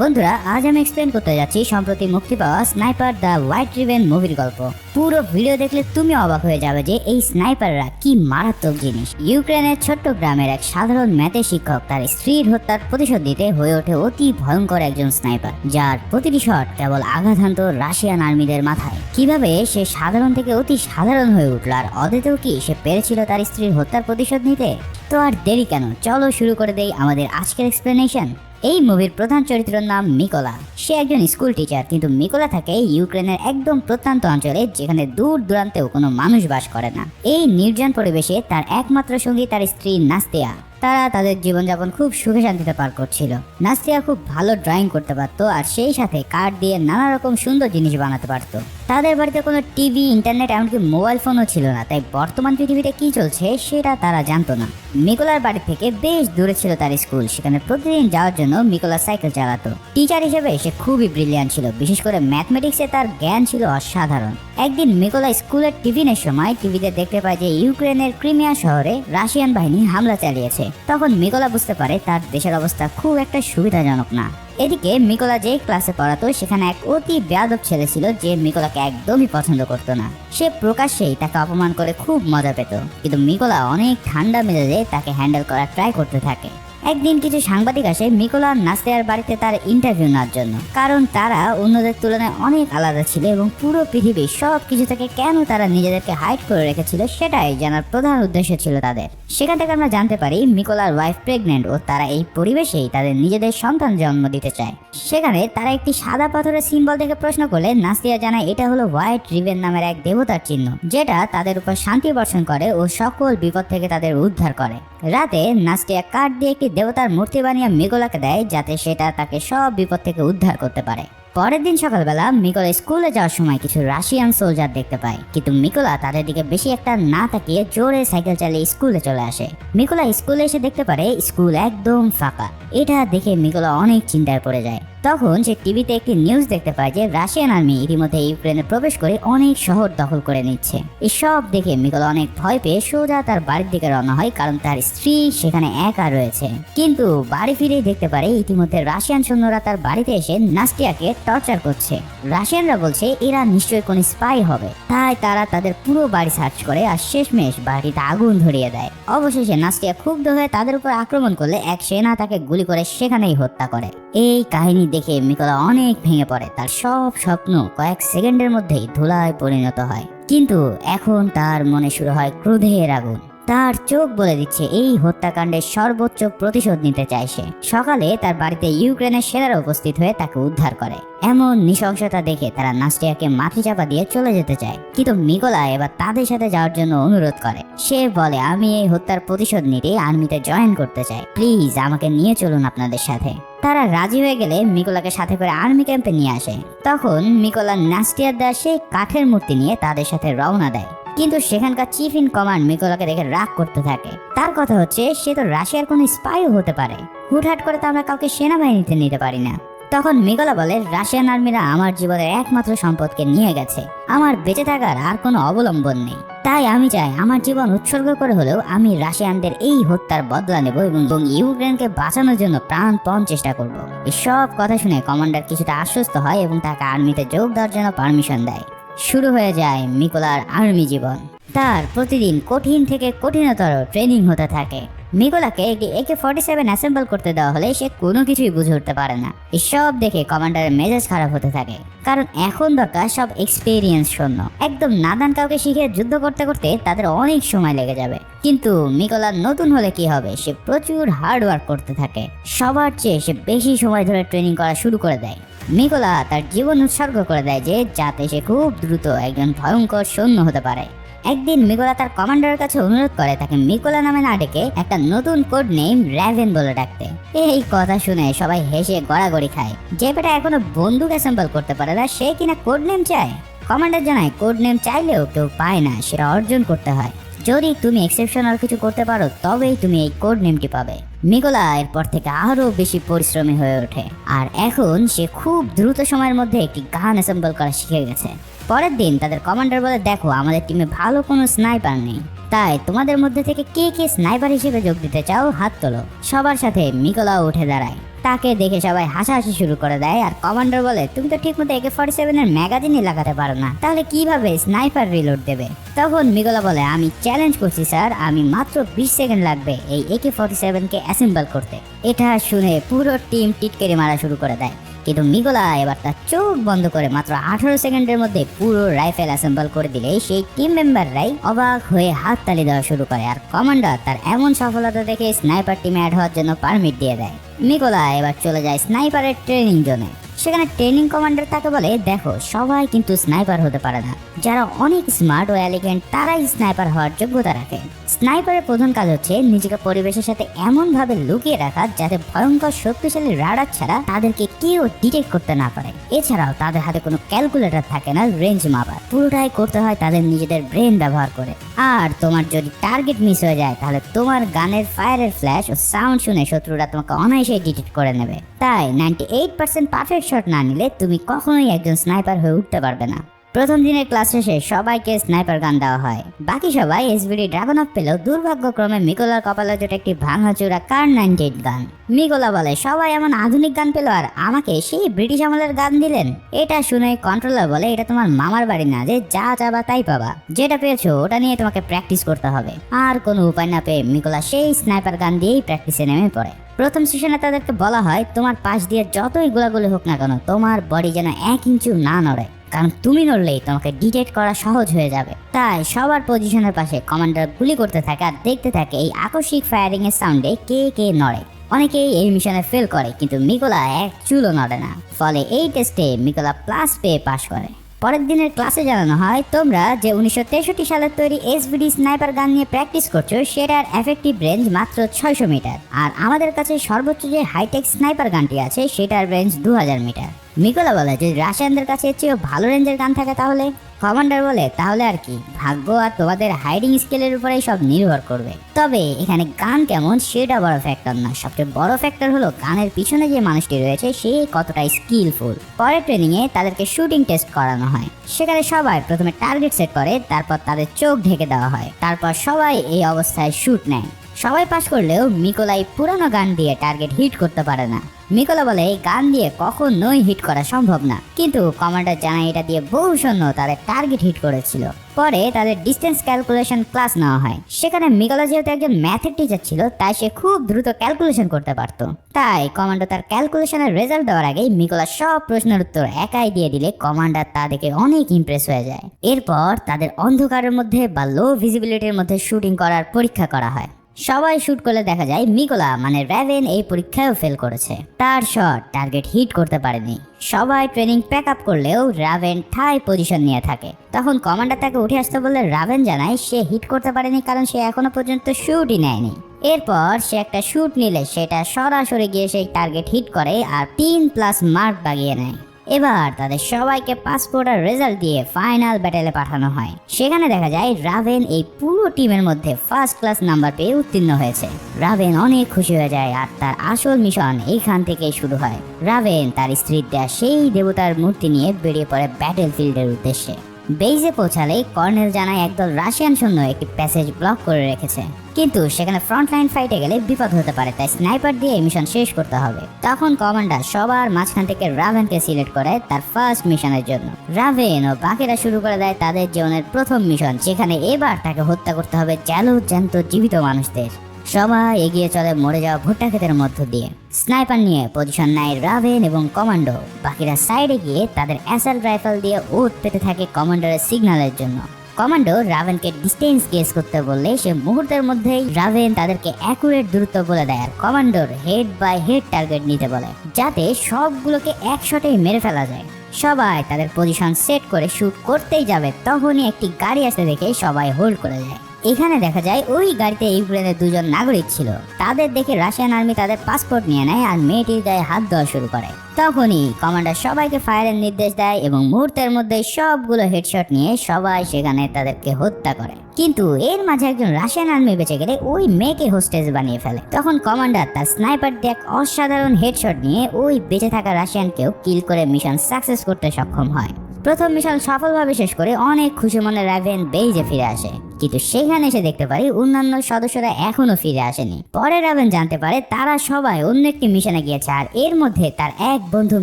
বন্ধুরা, আজ আমি এক্সপ্লেন করতে যাচ্ছি সম্প্রতি মুক্তি পাওয়া স্নাইপার দ্য হোয়াইট রিভেন মুভির গল্প। পুরো ভিডিও দেখলে তুমি অবাক হয়ে যাবে যে এই স্নাইপাররা কি মারাত্মক জিনিস। ইউক্রেনের ছোট্ট গ্রামের এক সাধারণ ম্যাথে শিক্ষক তার স্ত্রীর হত্যার প্রতিশোধ দিতে হয়ে ওঠে অতি ভয়ঙ্কর একজন স্নাইপার যার প্রতিটি শট কেবল আঘাত হানত রাশিয়ান আর্মিদের মাথায়। কীভাবে সে সাধারণ থেকে অতি সাধারণ হয়ে উঠল আর অদেতেও কি সে পেরেছিল তার স্ত্রীর হত্যার প্রতিশোধ নিতে? তো আর দেরি কেন? চলো শুরু করে দেই আমাদের আজকের এক্সপ্লেনেশন এই মুভির প্রধান চরিত্রের নাম মিকোলা। সে একজন স্কুল টিচার, কিন্তু মিকোলা থাকে ইউক্রেনের একদম প্রত্যন্ত অঞ্চলে, যেখানে দূর দূরান্তেও কোনো মানুষ বাস করে না। এই নির্জন পরিবেশে তার একমাত্র সঙ্গী তার স্ত্রী নাস্তিয়া। তারা তাদের জীবনযাপন খুব সুখে শান্তিতে পার করছিল। নাস্তিয়া খুব ভালো ড্রয়িং করতে পারতো আর সেই সাথে কাঠ দিয়ে নানা রকম সুন্দর জিনিস বানাতে পারতো। তাদের বাড়িতে কোনো টিভি ইন্টারনেট এমনকি মোবাইল ফোনও ছিল না, তাই বর্তমান পৃথিবীতে কি চলছে সেটা তারা জানতো না। মিকোলার বাড়ি থেকে বেশ দূরে ছিল তার স্কুল, সেখানে প্রতিদিন যাওয়ার জন্য মিকোলা সাইকেল চালাতো। টিচার হিসেবে সে খুবই ব্রিলিয়ান্ট ছিল, বিশেষ করে ম্যাথমেটিক্সে তার জ্ঞান ছিল অসাধারণ। একদিন মিকোলা স্কুলের টিফিনের সময় টিভিতে দেখতে পায় যে ইউক্রেনের ক্রিমিয়া শহরে রাশিয়ান বাহিনী হামলা চালিয়েছে। তখন মিকোলা বুঝতে পারে তার দেশের অবস্থা খুব একটা সুবিধাজনক না। এদিকে মিকোলা যে ক্লাসে পড়াতো, সেখানে এক অতি বেয়াদব ছেলে ছিল যে মিকোলাকে একদমই পছন্দ করত না। সে প্রকাশ্যেই তাকে অপমান করে খুব মজা পেত। কিন্তু মিকোলা অনেক ঠান্ডা মেজাজে তাকে হ্যান্ডেল করার ট্রাই করতে থাকে। একদিন কিছু সাংবাদিক আসে মিকোলা নাস্তেয়ার বাড়িতে তার ইন্টারভিউ নেওয়ার জন্য। কারণ তারা অন্যদের তুলনায় অনেক আলাদা ছিল এবং পুরো পৃথিবীর সব কিছু থেকে কেন তারা নিজেদেরকে হাইড করে রেখেছিল সেটাই জানার প্রধান উদ্দেশ্য ছিল তাদের। সেখান থেকে আমরা জানতে পারি মিকোলার ওয়াইফ প্রেগনেন্ট ও তারা এই পরিবেশেই তাদের নিজেদের সন্তান জন্ম দিতে চায়। সেখানে তারা একটি সাদা পাথরের সিম্বল থেকে প্রশ্ন করলে নাস্তিয়া জানায়, এটা হলো হোয়াইট রিভেন নামের এক দেবতার চিহ্ন, যেটা তাদের উপর শান্তি বর্ষণ করে ও সকল বিপদ থেকে তাদের উদ্ধার করে। রাতে নাস্টিয়া কাঠ দিয়ে একটি দেবতার মূর্তি বানিয়ে মিগোলাকে দেয় যাতে সেটা তাকে সব বিপদ থেকে উদ্ধার করতে পারে। পরের দিন সকালবেলা মিকোলা স্কুলে যাওয়ার সময় কিছু রাশিয়ান সোলজার দেখতে পায়। কিন্তু মিকোলা তাদের দিকে বেশি একটা না তাকিয়ে জোরে সাইকেল চালিয়ে স্কুলে চলে আসে। মিকোলা স্কুলে এসে দেখতে পারে স্কুল একদম ফাঁকা। এটা দেখে মিকোলা অনেক চিন্তায় পড়ে যায়। তখন সে টিভিতে একটি নিউজ দেখতে পায় যে রাশিয়ান আর্মি ইতিমধ্যে ইউক্রেনে প্রবেশ করে অনেক শহর দখল করে নিচ্ছে। এসব দেখে মিকোলা অনেক ভয় পেয়ে সোজা তার বাড়ির দিকে রওনা হয় কারণ তার স্ত্রী সেখানে একা রয়েছে। কিন্তু বাড়ি ফিরেই দেখতে পারে ইতিমধ্যে রাশিয়ান সৈন্যরা তার বাড়িতে এসে নাস্টিয়াকে টর্চার করছে। রাশিয়ানরা বলছে, এরা নিশ্চয়ই কোনো স্পাই হবে। তাই তারা তাদের পুরো বাড়ি সার্চ করে আর শেষমেশ বাড়িতে আগুন ধরিয়ে দেয়। অবশেষে নাস্টিয়া ক্ষুব্ধ হয়ে তাদের উপর আক্রমণ করলে এক সেনা তাকে গুলি করে সেখানেই হত্যা করে। এই কাহিনী দেখে মিকোলা অনেক ভেঙে পড়ে। তার সব স্বপ্ন কয়েক সেকেন্ডের মধ্যেই ধুলায় পরিণত হয়। কিন্তু এখন তার মনে শুরু হয় ক্রোধের আগুন। তার চোখ বলে দিচ্ছে, এই হত্যাকাণ্ডের সর্বোচ্চ প্রতিশোধ নিতে সে। সকালে তার বাড়িতে ইউক্রেনের সেনারা উপস্থিত হয়ে তাকে উদ্ধার করে। এমন নৃশংসতা দেখে তারা নাস্টিয়াকে মাথি চাপা দিয়ে চলে যেতে চায়। কিন্তু মিকোলা এবার তাদের সাথে যাওয়ার জন্য অনুরোধ করে। সে বলে, আমি এই হত্যার প্রতিশোধ নিতে আর্মিতে জয়েন করতে চাই। প্লিজ, আমাকে নিয়ে চলুন আপনাদের সাথে। তারা রাজি হয়ে গেলে মিকোলাকে সাথে করে আর্মি ক্যাম্পে নিয়ে আসে। তখন মিকোলা নাস্টিয়ার দাস সেই কাঠের মূর্তি নিয়ে তাদের সাথে রওনা দেয়। কিন্তু সেখানকার চিফ ইন কমান্ড মিকোলাকে দেখে রাগ করতে থাকে। তার কথা হচ্ছে, সে তো রাশিয়ার কোনো স্পাইও হতে পারে। হুটহাট করে তো আমরা কাউকে সেনাবাহিনীতে নিতে পারি না। তখন মিকোলা বলে, রাশিয়ান আর্মিরা আমার জীবনের একমাত্র সম্পদকে নিয়ে গেছে। আমার বেঁচে থাকার আর কোনো অবলম্বন নেই। তাই আমি চাই আমার জীবন উৎসর্গ করে হলেও আমি রাশিয়ানদের এই হত্যার বদলা নেব এবং এবং ইউক্রেনকে বাঁচানোর জন্য প্রাণপণ চেষ্টা করব। এসব কথা শুনে কমান্ডার কিছুটা আশ্বস্ত হয় এবং তাকে আর্মিতে যোগ দেওয়ার জন্য পারমিশন দেয়। শুরু হয়ে যায় মিকোলার আর্মি জীবন। তার প্রতিদিন কঠিন থেকে কঠিনতর ট্রেনিং হতে থাকে। মিকোলাকে একটি একে ফর্টি সেভেন অ্যাসেম্বল করতে দেওয়া হলে সে কোনো কিছুই বুঝে উঠতে পারে না। এসব দেখে কমান্ডারের মেজাজ খারাপ হতে থাকে। কারণ এখন দরকার সব এক্সপিরিয়েন্স শূন্য। একদম নাদান কাউকে শিখে যুদ্ধ করতে করতে তাদের অনেক সময় লেগে যাবে। কিন্তু মিকোলা নতুন হলে কি হবে? সে প্রচুর হার্ড ওয়ার্ক করতে থাকে। সবার চেয়ে সে বেশি সময় ধরে ট্রেনিং করা শুরু করে দেয়। মিকোলা তার জীবন উৎসর্গ করে দেয় যে, যাতে সে খুব দ্রুত একজন ভয়ঙ্কর সৈন্য হতে পারে। একদিন মিকোলা তার কমান্ডারের কাছে অনুরোধ করে তাকে মিকোলা নামে না ডেকে একটা নতুন কোড নেম র্যাভেন বলে ডাকতে। এই কথা শুনে সবাই হেসে গড়াগড়ি খায়। যে বেটা এখনও বন্দুক অ্যাসেম্বল করতে পারে না, সে কিনা কোড নেম চায়? কমান্ডার জানায় কোড নেম চাইলেও কেউ পায় না, সেটা অর্জন করতে হয়। যদি তুমি এক্সেপশনাল কিছু করতে পারো, তবেই তুমি এই কোড নেমটি পাবে। মিকোলা এরপর থেকে আরও বেশি পরিশ্রমী হয়ে ওঠে। আর এখন সে খুব দ্রুত সময়ের মধ্যে একটি গান অ্যাসেম্বল করা শিখে গেছে। পরের দিন তাদের কমান্ডার বলে, দেখো, আমাদের টিমে ভালো কোনো স্নাইপার নেই। তাই তোমাদের মধ্যে থেকে কে কে স্নাইপার হিসেবে যোগ দিতে চাও, হাত তোলো। সবার সাথে মিকোলাও উঠে দাঁড়ায়। তাকে দেখে সবাই হাসাহাসি শুরু করে দেয় আর কমান্ডার বলে, তুমি তো ঠিক মতো একে ফর্টি সেভেনের ম্যাগাজিনই লাগাতে পারো না। তাহলে কীভাবে স্নাইপার রিলোড দেবে? তখন মিগোলা বলে, আমি চ্যালেঞ্জ করছি স্যার আমি মাত্র বিশ সেকেন্ড লাগবে এই একে ফর্টি সেভেনকে অ্যাসেম্বল করতে। এটা শুনে পুরো টিম টিটকেরি মারা শুরু করে দেয়। কিন্তু মিগোলা এবার তার চোখ বন্ধ করে মাত্র আঠারো সেকেন্ডের মধ্যে পুরো রাইফেল অ্যাসেম্বল করে দিলে সেই টিম মেম্বাররাই অবাক হয়ে হাত তালি দেওয়া শুরু করে আর কমান্ডার তার এমন সফলতা দেখে স্নাইপার টিমে অ্যাড হওয়ার জন্য পারমিট দিয়ে দেয়। মিগোলা এবার চলে যায় স্নাইপারের ট্রেনিং জোনে সেখানে ট্রেনিং কমান্ডার তাকে বলে, দেখো, সবাই কিন্তু স্নাইপার হতে পারে না। যারা অনেক স্মার্ট ও এলিগেন্ট তারাই স্নাইপার হওয়ার যোগ্যতা রাখে। স্নাইপারের প্রধান কাজ হচ্ছে নিজেকে পরিবেশের সাথে এমন ভাবে লুকিয়ে রাখা যাতে ভয়ঙ্কর শক্তিশালী রাডার ছাড়া তাদেরকে কেউ ডিটেক্ট করতে না পারে। এছাড়াও তাদের হাতে কোনো ক্যালকুলেটর থাকে না রেঞ্জ মাপার। পুরোটাই করতে হয় তাদের নিজেদের ব্রেন ব্যবহার করে। আর তোমার যদি টার্গেট মিস হয়ে যায়, তাহলে তোমার গানের ফায়ারের ফ্ল্যাশ ও সাউন্ড শুনে শত্রুরা তোমাকে অনায়াসে ডিটেক্ট করে নেবে। তাই ninety eight percent perfect shot না নিলে তুমি কখনোই একজন স্নাইপার হয়ে উঠতে পারবে না। প্রথম দিনের ক্লাস শেষে সবাইকে স্নাইপার গান দেওয়া হয়। বাকি সবাই এসবিডি ড্রাগন অফ পেলেও দুর্ভাগ্যক্রমে মিকোলার কপালে জোটে একটি ভাঙাচোরা কার নাইনটি এইট গান মিকোলা বলে, সবাই এমন আধুনিক গান পেল, আর আমাকে সেই ব্রিটিশ আমলের গান দিলেন। এটা শুনে কন্ট্রোলার বলে, এটা তোমার মামার বাড়ি না যে যা চাবা তাই পাবা। যেটা পেয়েছ ওটা নিয়ে তোমাকে প্র্যাকটিস করতে হবে। আর কোনো উপায় না পেয়ে মিকোলা সেই স্নাইপার গান দিয়েই প্র্যাকটিসে নেমে পড়ে। প্রথম সেশনে তাদেরকে বলা হয়, তোমার পাশ দিয়ে যতই গোলাগুলি হোক না কেন, তোমার বডি যেন এক ইঞ্চু না নড়ে। কারণ তুমি নড়লেই তোমাকে ডিটেক্ট করা সহজ হয়ে যাবে। তাই সবার পজিশনের পাশে কমান্ডার গুলি করতে থাকে আর দেখতে থাকে এই আকস্মিক ফায়ারিং এর সাউন্ডে কে কে নড়ে। অনেকেই এই মিশনে ফেল করে, কিন্তু মিকোলা এক চুলও নড়ে না। ফলে এই টেস্টে মিকোলা প্লাস পেয়ে পাশ করে। পরের দিনের ক্লাসে জানানো হয়, তোমরা যে উনিশশো তেষট্টি সালের তৈরি এসবিডি স্নাইপার গান নিয়ে প্র্যাকটিস করছ, সেটার এফেক্টিভ রেঞ্জ মাত্র ছয়শো মিটার। আর আমাদের কাছে সর্বোচ্চ যে হাইটেক স্নাইপার গানটি আছে, সেটার রেঞ্জ দু হাজার মিটার। মিকোলা বলে, যদি রাশিয়ানদের কাছে এর চেয়েও ভালো রেঞ্জের গান থাকে তাহলে? কমান্ডার বলে, তাহলে আর কি, ভাগ্য আর তোমাদের হাইডিং স্কেলের উপরেই সব নির্ভর করবে। তবে এখানে গান কেমন সেটা বড় ফ্যাক্টর না সবচেয়ে বড় ফ্যাক্টর হলো গানের পিছনে যে মানুষটি রয়েছে, সে কতটা স্কিলফুল পরে ট্রেনিংয়ে তাদেরকে শুটিং টেস্ট করানো হয়। সেখানে সবাই প্রথমে টার্গেট সেট করে, তারপর তাদের চোখ ঢেকে দেওয়া হয়। তারপর সবাই এই অবস্থায় শুট নেয়। সবাই পাস করলেও মিকোলাই পুরানো গান দিয়ে টার্গেট হিট করতে পারে না। মিকোলা বলে, এই গান দিয়ে কখনোই হিট করা সম্ভব না। কিন্তু কমান্ডার জানায়, এটা দিয়ে বহু সৈন্য তাদের টার্গেট হিট করেছিল। পরে তাদের ডিস্টেন্স ক্যালকুলেশন ক্লাস নেওয়া হয়। সেখানে মিকোলা যেহেতু একজন ম্যাথের টিচার ছিল, তাই সে খুব দ্রুত ক্যালকুলেশন করতে পারত। তাই কমান্ডার তার ক্যালকুলেশনের রেজাল্ট দেওয়ার আগেই মিকোলা সব প্রশ্নের উত্তর একাই দিয়ে দিলে কমান্ডার তা দেখে অনেক ইমপ্রেস হয়ে যায়। এরপর তাদের অন্ধকারের মধ্যে বা লো ভিজিবিলিটির মধ্যে শুটিং করার পরীক্ষা করা হয়। সবাই শুট করলে দেখা যায় মিকোলা মানে র্যাভেন এই পরীক্ষায়ও ফেল করেছে। তার শট টার্গেট হিট করতে পারেনি। সবাই ট্রেনিং প্যাক আপ করলেও রাভেন ঠাই পজিশন নিয়ে থাকে। তখন কমান্ডার তাকে উঠে আসতে বললে রাভেন জানায় সে হিট করতে পারেনি কারণ সে এখনও পর্যন্ত শুটই নেয়নি। এরপর সে একটা শুট নিলে, সেটা সরাসরি গিয়ে সেই টার্গেট হিট করে আর তিন প্লাস মার্ক বাগিয়ে নেয়। এবার তাদের সবাইকে পাসপোর্ট আর রেজাল্ট দিয়ে ফাইনাল ব্যাটেলে পাঠানো হয়। সেখানে দেখা যায় রাভেন এই পুরো টিমের মধ্যে ফার্স্ট ক্লাস নাম্বার পেয়ে উত্তীর্ণ হয়েছে। রাভেন অনেক খুশি হয়ে যায় আর তার আসল মিশন এইখান থেকেই শুরু হয়। রাভেন তার স্ত্রীর দেয়া সেই দেবতার মূর্তি নিয়ে বেরিয়ে পড়ে ব্যাটেল ফিল্ডের উদ্দেশ্যে। বেইজে পৌঁছালে কর্নেল জানায় একদল রাশিয়ান সৈন্য একটি প্যাসেজ ব্লক করে রেখেছে। কিন্তু সেখানে ফ্রন্ট লাইন ফাইটে গেলে বিপদ হতে পারে, তাই স্নাইপার দিয়ে মিশন শেষ করতে হবে। তখন কমান্ডার সবার মাঝখান থেকে রাভেনকে সিলেক্ট করে তার ফার্স্ট মিশনের জন্য। রাভেন ও বাকিরা শুরু করে দেয় তাদের জীবনের প্রথম মিশন যেখানে এবার তাকে হত্যা করতে হবে জ্যালো জ্যান্ত জীবিত মানুষদের। সবাই এগিয়ে চলে মরে যাওয়া ভুট্টা ক্ষেতের মধ্য দিয়ে। স্নাইপার নিয়ে পজিশন নেয় রাভেন এবং কমান্ডো। বাকিরা সাইডে গিয়ে তাদের অ্যাসাল্ট রাইফেল দিয়ে ওত পেতে থাকে কমান্ডারের সিগন্যালের জন্য। কমান্ডো রাভেনকে ডিস্টেন্স গেস করতে বললে সে মুহূর্তের মধ্যেই রাভেন তাদেরকে অ্যাকুরেট দূরত্ব বলে দেয় আর কমান্ডোর হেড বাই হেড টার্গেট নিতে বলে, যাতে সবগুলোকে এক শটেই মেরে ফেলা যায়। সবাই তাদের পজিশন সেট করে শুট করতেই যাবে, তখনই একটি গাড়ি আসতে দেখে সবাই হোল্ড করে যায় এখানে দেখা যায় ওই গাড়িতে ইউক্রেনের দুজন নাগরিক ছিল। তাদের দেখে রাশিয়ান আর্মি তাদের পাসপোর্ট নিয়ে নেয় আর মেয়েটির গায়ে হাত দেওয়া শুরু করে। তখনই কমান্ডার সবাইকে ফায়ারের নির্দেশ দেয় এবং মুহূর্তের মধ্যে সবগুলো হেডশট নিয়ে সবাই সেখানে তাদেরকে হত্যা করে। কিন্তু এর মাঝে একজন রাশিয়ান আর্মি বেঁচে গেলে ওই মেয়েকে হোস্টেজ বানিয়ে ফেলে। তখন কমান্ডার তার স্নাইপার দিয়ে এক অসাধারণ হেডশট নিয়ে ওই বেঁচে থাকা রাশিয়ানকেও কিল করে মিশন সাকসেস করতে সক্ষম হয়। প্রথম মিশন সফলভাবে শেষ করে অনেক খুশি মনে রাভেন বেইজে ফিরে আসে। কিন্তু সেখানে এসে দেখতে পারি অন্যান্য সদস্যরা এখনও ফিরে আসেনি। পরে রাভেন জানতে পারে তারা সবাই অন্য একটি মিশনে গিয়েছে আর এর মধ্যে তার এক বন্ধু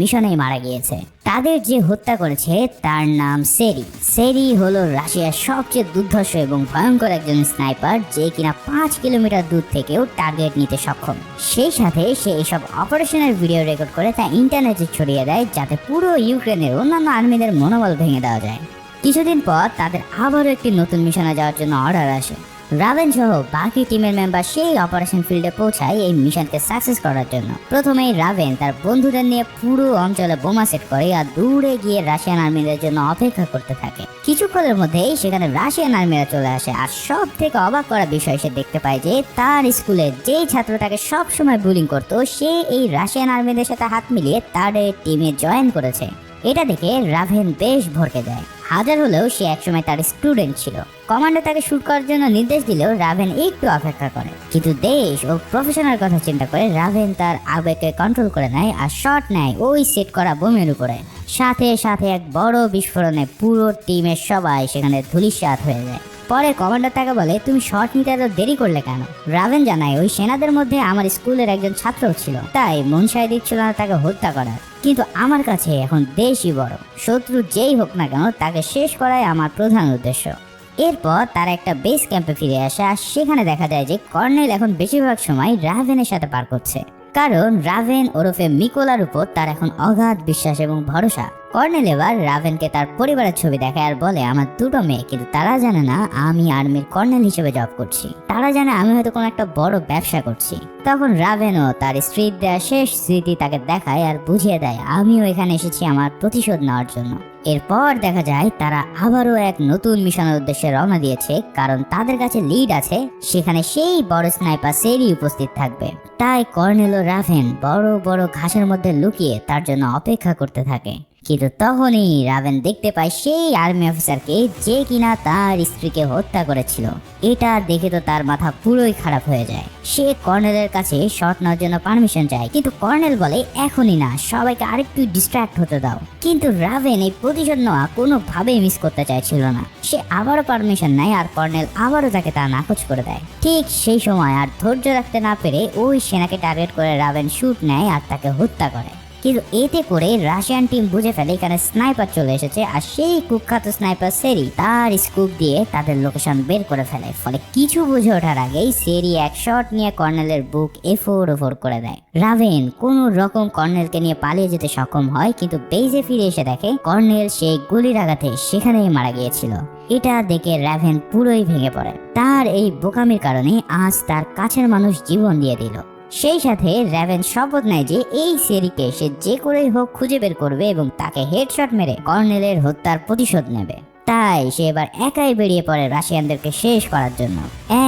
মিশনেই মারা গিয়েছে। তাদের যে হত্যা করেছে তার নাম সেরি। সেরি হলো রাশিয়ার সবচেয়ে দুর্ধর্ষ এবং ভয়ঙ্কর একজন স্নাইপার যে কিনা পাঁচ কিলোমিটার দূর থেকেও টার্গেট নিতে সক্ষম। সেই সাথে সে এইসব অপারেশনের ভিডিও রেকর্ড করে তা ইন্টারনেটে ছড়িয়ে দেয় যাতে পুরো ইউক্রেনের অন্যান্য আর্মিদের মনোবল ভেঙে দেওয়া যায়। কিছুদিন পর তাদের আবারও একটি নতুন মিশনে যাওয়ার জন্য অর্ডার আসে। রাভেন সহ বাকি টিমের মেম্বার সেই অপারেশন ফিল্ডে পৌঁছায় এই মিশনকে সাকসেস করার জন্য। প্রথমেই রাভেন তার বন্ধুদের নিয়ে পুরো অঞ্চলে বোমা সেট করে আর দূরে গিয়ে রাশিয়ান আর্মিদের জন্য অপেক্ষা করতে থাকে। কিছুক্ষণের মধ্যেই সেখানে রাশিয়ান আর্মিরা চলে আসে আর সব থেকে অবাক করা বিষয় সে দেখতে পায় যে তার স্কুলে যেই ছাত্র তাকে সব সময় বুলিং করতো, সে এই রাশিয়ান আর্মিদের সাথে হাত মিলিয়ে তাদের টিমে জয়েন করেছে। এটা দেখে রাভেন বেশ ভরকে যায়। হাজার হলেও সে একসময় তার স্টুডেন্ট ছিল। কমান্ডার তাকে শুট করার জন্য নির্দেশ দিলেও রাভেন একটু অপেক্ষা করে। কিন্তু দেশ ও প্রফেশনাল কথা চিন্তা করে রাভেন তার আবেগকে কন্ট্রোল করে নেয় আর শট নেয় ওই সেট করা বোমের উপরে। সাথে সাথে এক বড় বিস্ফোরণে পুরো টিমের সবাই সেখানে ধুলিস্বাত হয়ে যায়। পরে কমান্ডার তাকে বলে, তুমি শট নিতে এত দেরি করলে কেন? রাভেন জানায়, ওই সেনাদের মধ্যে আমার স্কুলের একজন ছাত্র ছিল। তাই মন সায় দিচ্ছিল না তাকে হত্যা করার। কিন্তু আমার কাছে এখন দেশই বড়। শত্রু যেই হোক না কেন, তাকে শেষ করাই আমার প্রধান উদ্দেশ্য। এরপর তারা একটা বেস ক্যাম্পে ফিরে আসে আর সেখানে দেখা যায় যে কর্নেল এখন বেশিরভাগ সময় রাভেনের সাথে পার করছে। কারণ রাভেন ওরফে মিকোলার উপর তার এখন অগাধ বিশ্বাস এবং ভরসা। কর্নেল এবার রাভেনকে তার পরিবারের ছবি দেখায় আর বলে, আমার দুটো মেয়ে, কিন্তু তারা জানে না আমি আর্মির কর্নেল হিসেবে জব করছি। তারা জানে আমি হয়তো কোনো একটা বড় ব্যবসা করছি। তখন রাভেনও তার স্ত্রীর দেওয়া শেষ স্মৃতি তাকে দেখায় আর বুঝিয়ে দেয়, আমিও এখানে এসেছি আমার প্রতিশোধ নেওয়ার জন্য। এরপর দেখা যায়, তারা আবারও এক নতুন মিশনের উদ্দেশ্যে রওনা দিয়েছে, কারণ তাদের কাছে লিড আছে, সেখানে সেই বড় স্নাইপার সেরি উপস্থিত থাকবে। তাই কর্নেল ও রাভেন বড় বড় ঘাসের মধ্যে লুকিয়ে তার জন্য অপেক্ষা করতে থাকে। কিন্তু তখনই রাভেন দেখতে পায় সেই আর্মি অফিসারকে যে কিনা তার স্ত্রীকে হত্যা করেছিল। এটা দেখে তো তার মাথা পুরোই খারাপ হয়ে যায়। সে কর্নেলের কাছে শট নেওয়ার জন্য পারমিশন চায়। কিন্তু কর্নেল বলে, এখনই না, সবাইকে আরেকটু ডিস্ট্র্যাক্ট হতে দাও। কিন্তু রাভেন এই প্রতিশোধ নেওয়া কোনোভাবেই মিস করতে চাইছিল না। সে আবারও পারমিশন নেয় আর কর্নেল আবারও তাকে তা নাকচ করে দেয়। ঠিক সেই সময় আর ধৈর্য রাখতে না পেরে ওই সেনাকে টার্গেট করে রাভেন শ্যুট নেয় আর তাকে হত্যা করে। কিন্তু এতে করে রাশিয়ান টিম বুঝে ফেলে এখানে স্নাইপার চলে এসেছে আর সেই কুখ্যাত স্নাইপার সেরি তার স্কুপ দিয়ে তাদের লোকেশন বের করে ফেলে। ফলে কিছু বুঝে ওঠার আগেই সেরি এক শট নিয়ে কর্নেলের বুক এফোর ওফোর করে দেয়। রাভেন কোন রকম কর্নেলকে নিয়ে পালিয়ে যেতে সক্ষম হয়, কিন্তু বেজে ফিরে এসে দেখে কর্নেল সেই গুলির আঘাতে সেখানেই মারা গিয়েছিল। এটা দেখে রাভেন পুরোই ভেঙে পড়ে। তার এই বোকামির কারণে আজ তার কাছের মানুষ জীবন দিয়ে দিল। সেই সাথে র্যাভেন শপথ নেয় যে এই সেরিকে সে যে করেই হোক খুঁজে বের করবে এবং তাকে হেডশট মেরে কর্নেলের হত্যার প্রতিশোধ নেবে। তাই সে এবার একাই বেরিয়ে পড়ে রাশিয়ানদেরকে শেষ করার জন্য।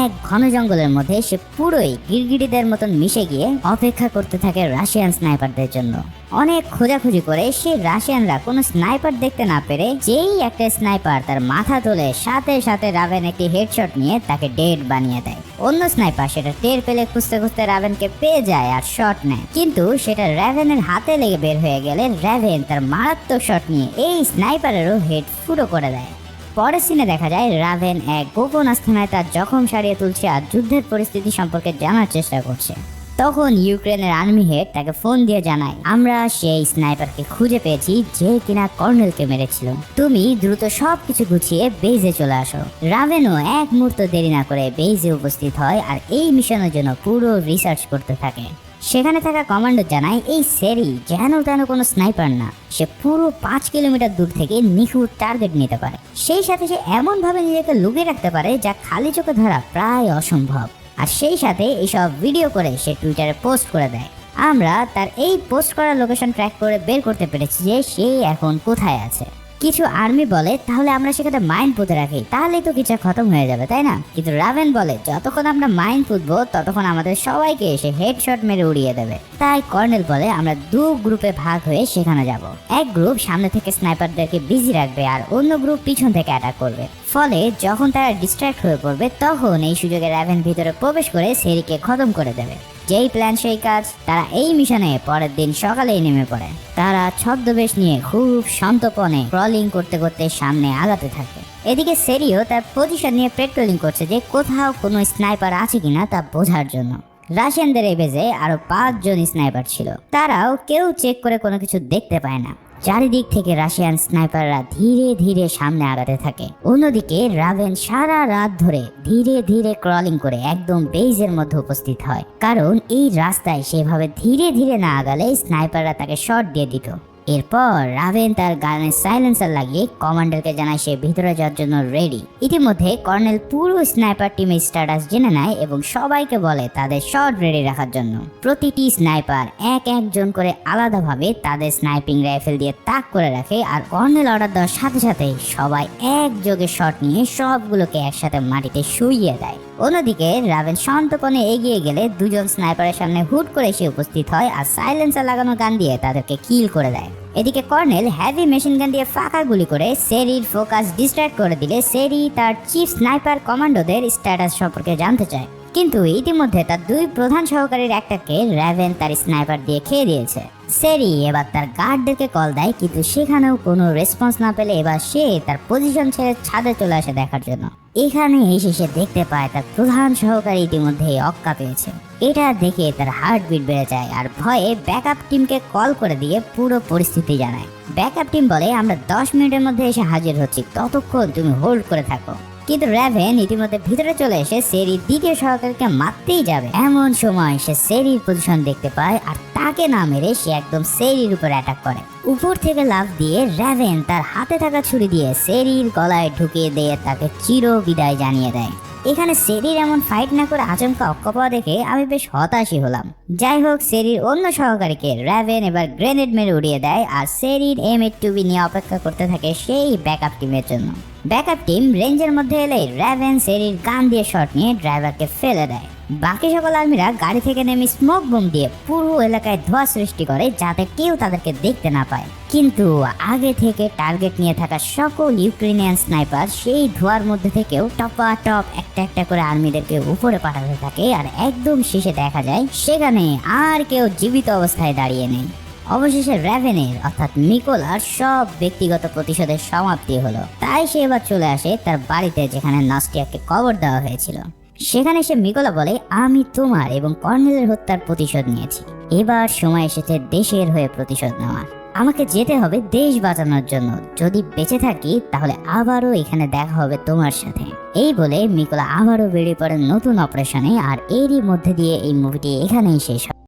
এক ঘন জঙ্গলের মধ্যে সে পুরোই গিরগিরিদের মতন মিশে গিয়ে অপেক্ষা করতে থাকে রাশিয়ান স্নাইপারদের জন্য। অনেক খোঁজাখুঁজি করে সে রাশিয়ানরা কোনো স্নাইপার দেখতে না পেরে যেই একটা স্নাইপার তার মাথা তুলে সাথে সাথে রাভেন একটি হেডশট নিয়ে তাকে ডেড বানিয়ে দেয়। অন্য স্নাইপার সেটা টের পেলে খুঁজতে খুঁজতে রাভেনকে পেয়ে যায় আর শট নেয়। কিন্তু সেটা র্যাভেনের হাতে লেগে বের হয়ে গেলে র্যাভেন তার মারাত্মক শট নিয়ে এই স্নাইপারেরও হেড ফুটো করে দেয়। পরের সিনে দেখা যায় রাভেন এক গোপন আস্থানায় তার জখম সারিয়ে তুলছে আর যুদ্ধের পরিস্থিতি সম্পর্কে জানার চেষ্টা করছে। তখন ইউক্রেনের আর্মি হেড তাকে ফোন দিয়ে জানায়, আমরা সেই স্নাইপারকে খুঁজে পেয়েছি যে কিনা কর্নেলকে মেরেছিল। তুমি দ্রুত সব কিছু গুছিয়ে বেজে চলে আসো। রাভেনও এক মুহূর্ত দেরি না করে বেজে উপস্থিত হয় আর এই মিশনের জন্য পুরো রিসার্চ করতে থাকে। সেখানে থাকা কমান্ডো জানায়, এই সেরি যেন তেন কোনো স্নাইপার না। সে পুরো পাঁচ কিলোমিটার দূর থেকে নিখুঁত টার্গেট নিতে পারে। সেই সাথে সে এমনভাবে নিজেকে লুকিয়ে রাখতে পারে যা খালি চোখে ধরা প্রায় অসম্ভব। আর সেই সাথে এইসব ভিডিও করে সে টুইটারে পোস্ট করে দেয়। আমরা তার এই পোস্ট করা লোকেশন ট্র্যাক করে বের করতে পেরেছি যে সে এখন কোথায় আছে। কিছু আর্মি বলে, তাহলে আমরা সেখানে মাইন্ড পুঁতে রাখি। তাহলেই তো কিছু খতম হয়ে যাবে, তাই না? কিন্তু রাভেন বলে, যতক্ষণ আমরা মাইন্ড পুঁতবো, ততক্ষণ আমাদের সবাইকে এসে হেডশট মেরে উড়িয়ে দেবে। তাই কর্নেল বলে, আমরা দু গ্রুপে ভাগ হয়ে সেখানে যাব। এক গ্রুপ সামনে থেকে স্নাইপারদেরকে বিজি রাখবে আর অন্য গ্রুপ পিছন থেকে অ্যাটাক করবে। ফলে যখন তারা ডিস্ট্র্যাক্ট হয়ে পড়বে, তখন এই সুযোগে র্যাভেন ভিতরে প্রবেশ করে সেরিকে খতম করে দেবে। যেই প্ল্যান সেই কাজ, তারা এই মিশনে পরের দিন সকালেই নেমে পড়ে। তারা ছদ্মবেশ নিয়ে খুব শান্তপনে ক্রলিং করতে করতে সামনে আগাতে থাকে। এদিকে সেরিও তার পজিশন নিয়ে পেট্রোলিং করছে যে কোথাও কোনো স্নাইপার আছে কিনা তা বোঝার জন্য। রাশিয়ানদের এই বেজে আরও পাঁচজন স্নাইপার ছিল। তারাও কেউ চেক করে কোনো কিছু দেখতে পায় না। চারিদিক থেকে রাশিয়ান স্নাইপাররা ধীরে ধীরে সামনে আগাতে থাকে। অন্যদিকে রাভেন সারা রাত ধরে ধীরে ধীরে ক্রলিং করে একদম বেইজের মধ্যে উপস্থিত হয়। কারণ এই রাস্তায় সেভাবে ধীরে ধীরে না আগালে স্নাইপাররা তাকে শট দিয়ে দিত। এরপর রাভেন তার গানের সাইলেন্সার লাগিয়ে কমান্ডারকে জানায় সে ভিতরে যাওয়ার জন্য রেডি। ইতিমধ্যে কর্নেল পুরো স্নাইপার টিমের স্ট্যাটাস জেনে নেয় এবং সবাইকে বলে তাদের শট রেডি রাখার জন্য। প্রতিটি স্নাইপার এক একজন করে আলাদাভাবে তাদের স্নাইপিং রাইফেল দিয়ে তাক করে রাখে আর কর্নেল অর্ডার দেওয়ার সাথে সাথে সবাই একযোগে শট নিয়ে সবগুলোকে একসাথে মাটিতে শুইয়ে দেয়। অন্যদিকে রাভেন শান্তপনে এগিয়ে গেলে দুজন স্নাইপারের সামনে হুট করে এসে উপস্থিত হয় আর সাইলেন্সার লাগানো গান দিয়ে তাদেরকে কিল করে দেয়। এদিকে কর্নেল হ্যাভি মেশিন গান দিয়ে ফাঁকা গুলি করে সেরির ফোকাস ডিস্ট্র্যাক্ট করে দিলে সেরি তার চিফ স্নাইপার কমান্ডোদের স্ট্যাটাস সম্পর্কে জানতে চায়। কিন্তু ইতিমধ্যে তার দুই প্রধান সহকারীর একটাকে র্যাভেন তার স্নাইপার দিয়ে খেয়ে দিয়েছে। সেরি এবার তার গার্ডদেরকে কল দেয়, কিন্তু সেখানেও কোনো রেসপন্স না পেলে এবার সে তার পজিশন ছেড়ে ছাদে চলে আসে দেখার জন্য। এখানে এসে সে দেখতে পায় তার প্রধান সহকারী ইতিমধ্যে অক্কা পেয়েছে। এটা দেখে তার হার্টবিট বেড়ে যায় আর ভয়ে ব্যাকআপ টিমকে কল করে দিয়ে পুরো পরিস্থিতি জানায়। ব্যাকআপ টিম বলে, আমরা দশ মিনিটের মধ্যে এসে হাজির হচ্ছি। ততক্ষণ তুমি হোল্ড করে থাকো। কিন্তু র্যাভেন ইতিমধ্যে ভিতরে চলে এসে সেরির দ্বিতীয় সহকারীকে মারতেই যাবে। এমন সময় সে সেরির পজিশন দেখতে পায় আর তাকে না মেরে সে একদম সেরির উপর অ্যাটাক করে। উপর থেকে লাভ দিয়ে র্যাভেন তার হাতে থাকা ছুরি দিয়ে সেরির গলায় ঢুকিয়ে দিয়ে তাকে চির বিদায় জানিয়ে দেয়। এখানে সেরির এমন ফাইট না করে আচমকা অক্ষ পাওয়া দেখে আমি বেশ হতাশই হলাম। যাই হোক, সেরির অন্য সহকারীকে র্যাভেন এবার গ্রেনেড মেরে উড়িয়ে দেয় আর সেরির এম এর টুবি নিয়ে অপেক্ষা করতে থাকে সেই ব্যাকআপ টিমের জন্য। ব্যাকআপ টিম রেঞ্জের মধ্যে এলেই র্যাভেন সেরির গান দিয়ে শট নিয়ে ড্রাইভারকে ফেলে দেয়। বাকি সকল আর্মিরা গাড়ি থেকে নেমে স্মোক বোম দিয়ে পুরো এলাকায় ধোঁয়া সৃষ্টি করে যাতে কেউ তাদেরকে দেখতে না পায়। কিন্তু আগে থেকে টার্গেট নিয়ে থাকা সকল ইউক্রেনিয়ান স্নাইপার সেই ধোঁয়ার মধ্যে থেকেও টপা টপ একটা একটা করে আর্মিদেরকে উপরে পাঠাতে থাকে আর একদম শেষে দেখা যায় সেখানে আর কেউ জীবিত অবস্থায় দাঁড়িয়ে নেই। অবশেষে র্যাভেনের অর্থাৎ মিকোলার সব ব্যক্তিগত প্রতিশোধের সমাপ্তি হলো। তাই সে এবার চলে আসে তার বাড়িতে যেখানে নাস্টিয়াকে কবর দেওয়া হয়েছিল। সেখানে সে মিকোলা বলে, আমি তোমার এবং কর্নেলের হত্যার প্রতিশোধ নিয়েছি। এবার সময় এসেছে দেশের হয়ে প্রতিশোধ নেওয়ার। আমাকে যেতে হবে দেশ বাঁচানোর জন্য। যদি বেঁচে থাকি, তাহলে আবারও এখানে দেখা হবে তোমার সাথে। এই বলে মিকোলা আবারও বেরিয়ে পড়েন নতুন অপারেশনে, আর এরই মধ্যে দিয়ে এই মুভিটি এখানেই শেষ হয়।